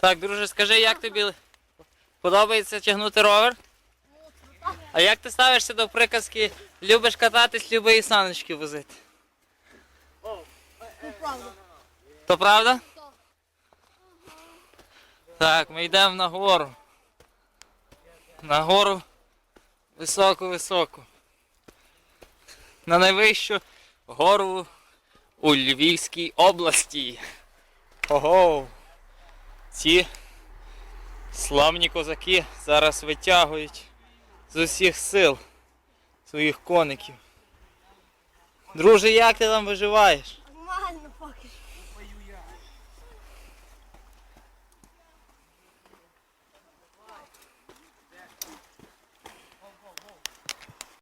Так, друже, скажи, як тобі подобається тягнути ровер? А як ти ставишся до приказки любиш кататись, люби і саночки возити? То правда? Так, ми йдемо на гору. На гору високу-високу. На найвищу гору у Львівській області. Ого! Ці славні козаки зараз витягують з усіх сил своїх коників. Друже, як ти там виживаєш? Нормально поки.